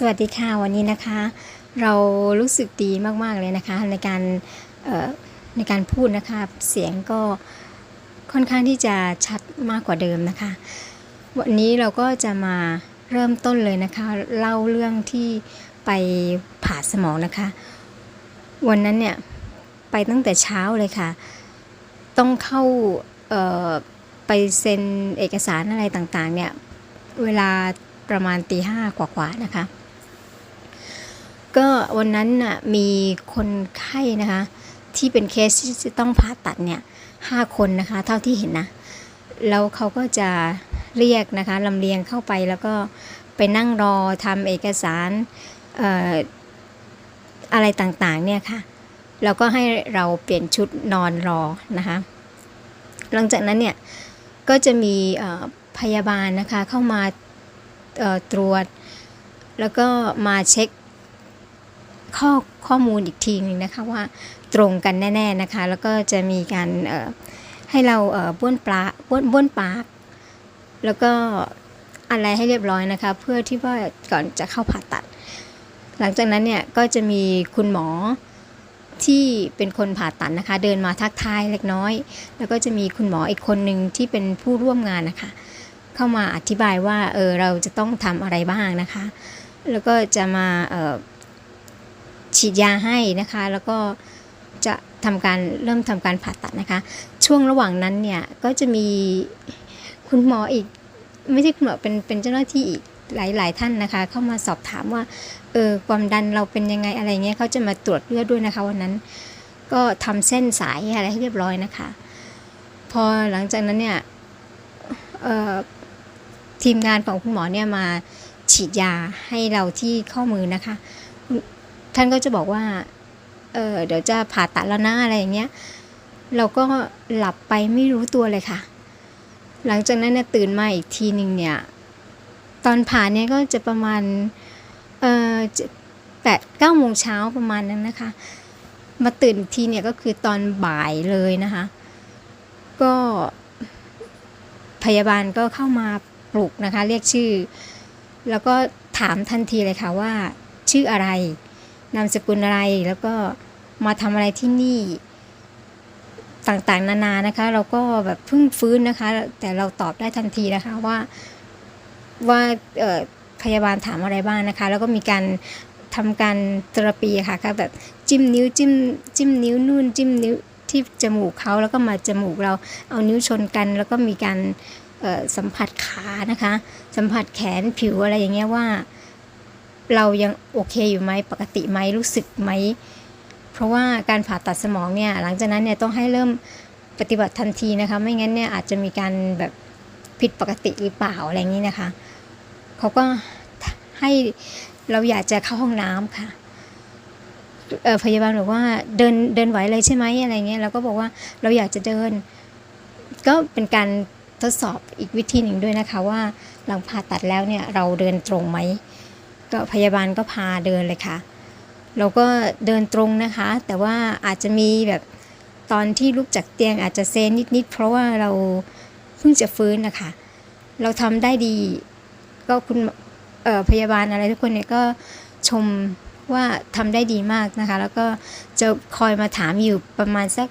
สวัสดีค่ะวันนี้นะคะ เรารู้สึกดีมากๆเลยนะคะ ในการในการพูดนะคะ เสียงก็ค่อนข้างที่จะชัดมากกว่าเดิมนะคะ วันนี้เราก็จะมาเริ่มต้นเลยนะคะ เล่าเรื่องที่ไปผ่าสมองนะคะ วันนั้นเนี่ย ไปตั้งแต่เช้าเลยค่ะ ต้องเข้าไปเซ็นเอกสารอะไรต่างๆเนี่ย เวลาประมาณตีห้ากว่าๆนะคะ ก็วันนั้นน่ะมีคนไข้นะคะ ที่เป็นเคสที่จะต้องผ่าตัดเนี่ยห้าคนนะคะ เท่าที่เห็นนะ แล้วเขาก็จะเรียกนะคะลำเลียงเข้าไปแล้วก็ไปนั่งรอทำเอกสารอออะไรต่างๆเนี่ยค่ะแล้วก็ให้เราเปลี่ยนชุดนอนรอนะคะ หลังจากนั้นเนี่ยก็จะมีพยาบาลนะคะเข้ามาตรวจ แล้วก็มาเช็ค ข้อข้อมูลอีกทีหนึงนะคะว่าตรงกันแน่ ๆนะคะ แล้วก็จะมีการให้เราเอ่อบ้วนปลาบ้วนบ้วนปาก แล้วก็อะไรให้เรียบร้อยนะคะ เพื่อที่ว่าก่อนจะเข้าผ่าตัด หลังจากนั้นเนี่ยก็จะมีคุณหมอที่เป็นคนผ่าตัดนะคะ เดินมาทักทายเล็กน้อย แล้วก็จะมีคุณหมออีกคนหนึ่งที่เป็นผู้ร่วมงานนะคะ เข้ามาอธิบายว่าเออเราจะต้องทำอะไรบ้างนะคะ แล้วก็จะมาเออ ฉีดยาให้นะคะ แล้วก็จะทำการเริ่มทำการผ่าตัดนะคะ ช่วงระหว่างนั้นเนี่ยก็จะมีคุณหมออีก ไม่ใช่คุณหมอเป็นเป็นเจ้าหน้าที่อีกหลาย ๆ ท่านนะคะ เข้ามาสอบถามว่าเออความดันเราเป็นยังไงอะไรเงี้ยเขาจะมาตรวจเลือดด้วยนะคะวันนั้น ก็ทำเส้นสายอะไรให้เรียบร้อยนะคะ พอหลังจากนั้นเนี่ยออทีมงานของคุณหมอเนี่ยมาฉีดยาให้เราที่ข้อมือนะคะ ท่านก็จะบอกว่า เออเดี๋ยวจะผ่าตัดแล้วนะอะไรอย่างเงี้ย เราก็หลับไปไม่รู้ตัวเลยค่ะ หลังจากนั้นเนี่ยตื่นมาอีกทีหนึ่งเนี่ย ตอนผ่าเนี่ยก็จะประมาณ เออแปดเก้าโมงเช้าประมาณนั้นนะคะ มาตื่นอีกทีเนี่ยก็คือตอนบ่ายเลยนะคะ ก็พยาบาลก็เข้ามาปลุกนะคะ เรียกชื่อ แล้วก็ถามทันทีเลยค่ะว่า ชื่ออะไร นามสกุลอะไรแล้วก็มาทำอะไรที่นี่ต่างๆ นานานะคะ เราก็แบบเพิ่งฟื้นนะคะ แต่เราตอบได้ทันทีนะคะว่าว่าพยาบาลถามอะไรบ้างนะคะ แล้วก็มีการทำการเทอราปีค่ะก็แบบจิ้มนิ้วจิ้มจิ้มนิ้วนู่นจิ้มนิ้วที่จมูกเขาแล้วก็มาจมูกเราเอานิ้วชนกัน แล้วก็มีการสัมผัสขานะคะ สัมผัสแขนผิวอะไรอย่างเงี้ยว่า เรายังโอเคอยู่ไหมปกติไหมรู้สึกไหม เพราะว่าการผ่าตัดสมองเนี่ยหลังจากนั้นเนี่ยต้องให้เริ่มปฏิบัติทันทีนะคะ ไม่งั้นเนี่ยอาจจะมีการแบบผิดปกติหรือเปล่าอะไรอย่างนี้นะคะเขาก็ให้เราอยากจะเข้าห้องน้ำค่ะพยาบาลบอกว่าเดินเดินไหวเลยใช่ไหมอะไรเงี้ยเราก็บอกว่าเราอยากจะเดิน ก็เป็นการทดสอบอีกวิธีหนึ่งด้วยนะคะว่าหลังผ่าตัดแล้วเนี่ยเราเดินตรงไหม ก็พยาบาลก็พาเดินเลยค่ะ เราก็เดินตรงนะคะ แต่ว่าอาจจะมีแบบตอนที่ลุกจากเตียงอาจจะเซนนิดๆเพราะว่าเราเพิ่งจะฟื้นนะคะ เราทำได้ดี ก็คุณพยาบาลอะไรทุกคนเนี่ยก็ชมว่าทำได้ดีมากนะคะ แล้วก็จะคอยมาถามอยู่ประมาณสัก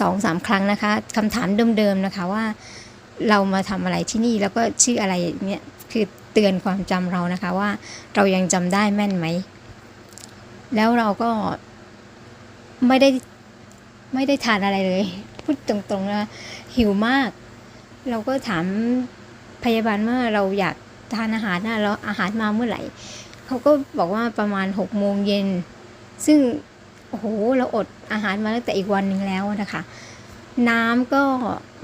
สองสามครั้งนะคะคำถามเดิมๆนะคะว่าเรามาทำอะไรที่นี่แล้วก็ชื่ออะไรเนี่ย คือเตือนความจำเรานะคะว่าเรายังจำได้แม่นไหม แล้วเราก็ไม่ได้ไม่ได้ทานอะไรเลย พูดตรงๆนะหิวมาก เราก็ถามพยาบาลว่าเราอยากทานอาหารนะแล้วอาหารมาเมื่อไหร่เขาก็บอกว่าประมาณหกโมงเย็น ซึ่งโอ้โหเราอดอาหารมาตั้งแต่อีกวันหนึ่งแล้วนะคะ น้ำก็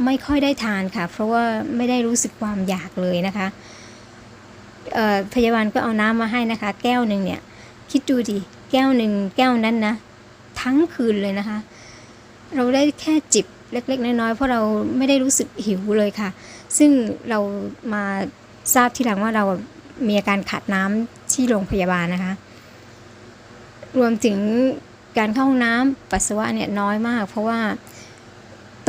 ไม่ค่อยได้ทานค่ะ เพราะว่าไม่ได้รู้สึกความอยากเลยนะคะ พยาบาลก็เอาน้ำมาให้นะคะ แก้วหนึ่งเนี่ย คิดดูดิแก้วหนึ่งแก้วนั้นนะ ทั้งคืนเลยนะคะ เราได้แค่จิบเล็ก ๆ น้อยๆเพราะเราไม่ได้รู้สึกหิวเลยค่ะ ซึ่งเรามาทราบทีหลังว่าเรามีอาการขาดน้ำที่โรงพยาบาลนะคะ รวมถึงการเข้าห้องน้ำปัสสาวะเนี่ยน้อยมาก เพราะว่า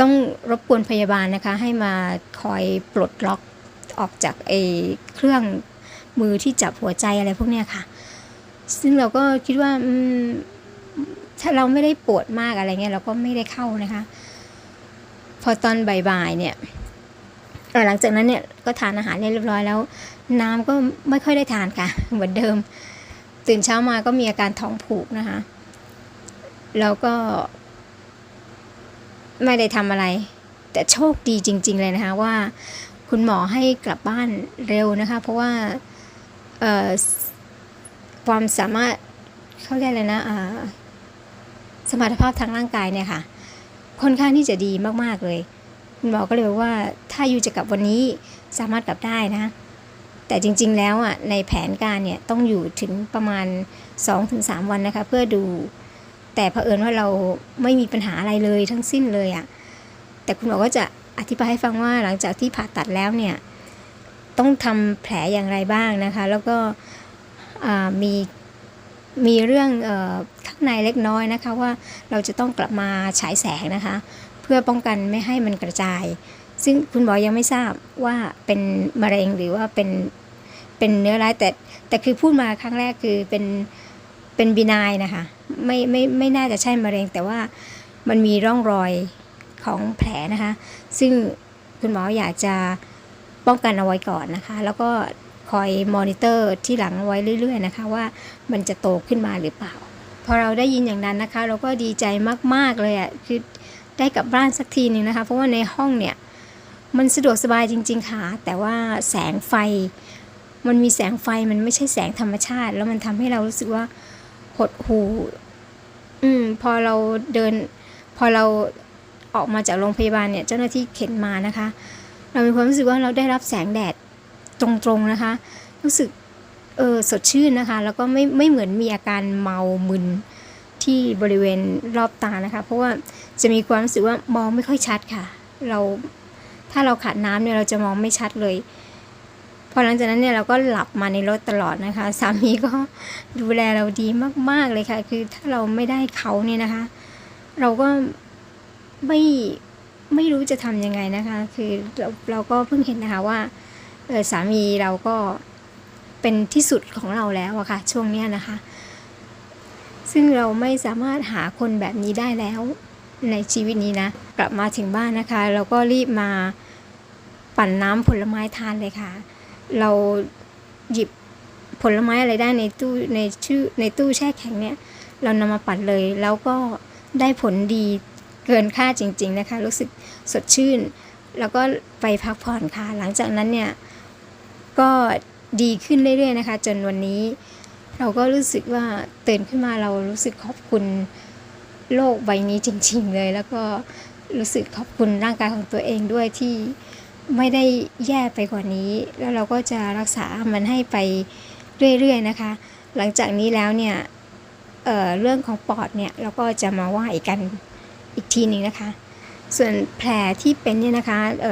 ต้องรบกวนพยาบาลนะคะ ให้มาคอยปลดล็อกออกจากไอ้เครื่อง มือที่จับหัวใจอะไรพวกเนี้ยค่ะ ซึ่งเราก็คิดว่าถ้าเราไม่ได้ปวดมากอะไรเงี้ยเราก็ไม่ได้เข้านะคะ พอตอนบ่ายๆเนี่ยหลังจากนั้นเนี่ยก็ทานอาหารเรียบร้อยแล้ว น้ำก็ไม่ค่อยได้ทานค่ะ เหมือนเดิม ตื่นเช้ามาก็มีอาการท้องผูกนะคะ แล้วก็ ไม่ได้ทำอะไร แต่โชคดีจริง ๆ เลยนะคะว่า คุณหมอให้กลับบ้านเร็วนะคะ เพราะว่า ความสามารถเขาเรียกอะไรนะสมรรถภาพทางร่างกายเนี่ยค่ะ ค่อนข้างที่จะดีมากๆเลย คุณหมอก็เลยบอกว่าถ้าอยู่จะกลับวันนี้สามารถกลับได้นะ แต่จริง ๆ แล้วอะในแผนการเนี่ยต้องอยู่ถึงประมาณ 2-3 วันนะคะ เพื่อดู แต่เผอิญว่าเราไม่มีปัญหาอะไรเลยทั้งสิ้นเลยอะแต่คุณหมอก็จะอธิบายให้ฟังว่าหลังจากที่ผ่าตัดแล้วเนี่ย ต้องทำแผลอย่างไรบ้างนะคะ แล้วก็มีมีเรื่องอข้างในเล็กน้อยนะคะว่าเราจะต้องกลับมาฉายแสงนะคะ เพื่อป้องกันไม่ให้มันกระจาย ซึ่งคุณหมอยังไม่ทราบว่าเป็นมะเร็งหรือว่าเป็นเป็นเนื้อร้ายแต่แต่คือพูดมาครั้งแรกคือเป็นเป็นบีนายนะคะไม่ไม่ไม่น่าจะใช่มะเร็ง แต่ว่ามันมีร่องรอยของแผลนะคะ ซึ่งคุณหมออยากจะ ป้องกันเอาไว้ก่อนนะคะ แล้วก็คอยมอนิเตอร์ที่หลังเอาไว้เรื่อย ๆ นะคะ ว่ามันจะโตขึ้นมาหรือเปล่า พอเราได้ยินอย่างนั้นนะคะ เราก็ดีใจมากๆเลยอะ่ะคือได้กลับบ้านสักทีหนึงนะคะ เพราะว่าในห้องเนี่ยมันสะดวกสบายจริง ๆ ค่ะ แต่ว่าแสงไฟ มันมีแสงไฟมันไม่ใช่แสงธรรมชาติ แล้วมันทำให้เรารู้สึกว่าหดหูอืมพอเราเดิน พอเราออกมาจากโรงพยาบาลเนี่ย เจ้าหน้าที่เข็นมานะคะ เรามีความรู้สึกว่าเราได้รับแสงแดดตรงๆนะคะ รู้สึกเออสดชื่นนะคะ แล้วก็ไม่ไม่เหมือนมีอาการเมามึนที่บริเวณรอบตานะคะ เพราะว่าจะมีความรู้สึกว่ามองไม่ค่อยชัดค่ะ เราถ้าเราขาดน้ำเนี่ยเราจะมองไม่ชัดเลยพอหลังจากนั้นเนี่ยเราก็หลับมาในรถตลอดนะคะ สามีก็ดูแลเราดีมาก ๆเลยค่ะ คือถ้าเราไม่ได้เขาเนี่ยนะคะ เราก็ไม่ ไม่รู้จะทำยังไงนะคะ คือเราเราก็เพิ่งเห็นนะคะว่าสามีเราก็เป็นที่สุดของเราแล้วอะค่ะ ช่วงเนี้ยนะคะ ซึ่งเราไม่สามารถหาคนแบบนี้ได้แล้วในชีวิตนี้นะ กลับมาถึงบ้านนะคะ เราก็รีบมาปั่นน้ำผลไม้ทานเลยค่ะ เราหยิบผลไม้อะไรได้ในตู้ในชื่อในตู้แช่แข็งเนี่ย เรานำมาปั่นเลย แล้วก็ได้ผลดี เกินค่าจริง ๆ นะคะ รู้สึกสดชื่น แล้วก็ไปพักผ่อนค่ะ หลังจากนั้นเนี่ย ก็ดีขึ้นเรื่อยๆนะคะ จนวันนี้ เราก็รู้สึกว่าตื่นขึ้นมาเรารู้สึกขอบคุณโลกใบนี้จริง ๆ เลย แล้วก็รู้สึกขอบคุณร่างกายของตัวเองด้วยที่ไม่ได้แย่ไปกว่านี้ แล้วเราก็จะรักษามันให้ไปเรื่อยๆนะคะ หลังจากนี้แล้วเนี่ยเเรื่องของปอดเนี่ยเราก็จะมาว่าอีกกัน อีกทีหนึ่งนะคะ ส่วนแผลที่เป็นเนี่ยนะคะเ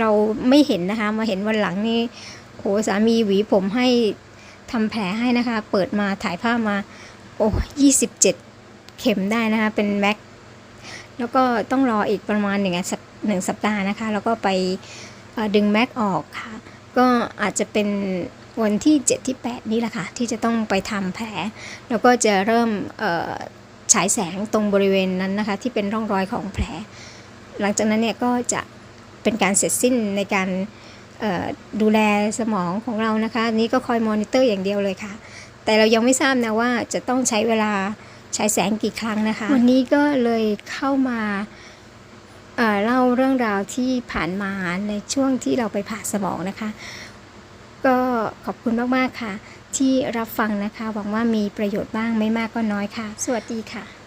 เราไม่เห็นนะคะ มาเห็นวันหลังนี่โหสามีหวีผมให้ทำแผลให้นะคะ เปิดมาถ่ายภาพมา โอ้ยี่สิบเจ็ดเข็มได้นะคะ เป็นแม็ก แล้วก็ต้องรออีกประมาณหนึ่งหนึ่งสัปดาห์นะคะ แล้วก็ไปดึงแม็กออกค่ะ ก็อาจจะเป็นวันที่ 7 ที่ 8 นี้แหละค่ะ ที่จะต้องไปทำแผล แล้วก็จะเริ่ม ฉายแสงตรงบริเวณนั้นนะคะ ที่เป็นร่องรอยของแผล หลังจากนั้นเนี่ยก็จะเป็นการเสร็จสิ้นในการดูแลสมองของเรานะคะนี้ก็คอยมอนิเตอร์อย่างเดียวเลยค่ะ แต่เรายังไม่ทราบนะว่าจะต้องใช้เวลาฉายแสงกี่ครั้งนะคะ วันนี้ก็เลยเข้ามาเเล่าเรื่องราวที่ผ่านมาในช่วงที่เราไปผ่าสมองนะคะ ก็ขอบคุณมาก ๆ ค่ะ ที่รับฟังนะคะ หวังว่ามีประโยชน์บ้างไม่มากก็น้อยค่ะ สวัสดีค่ะ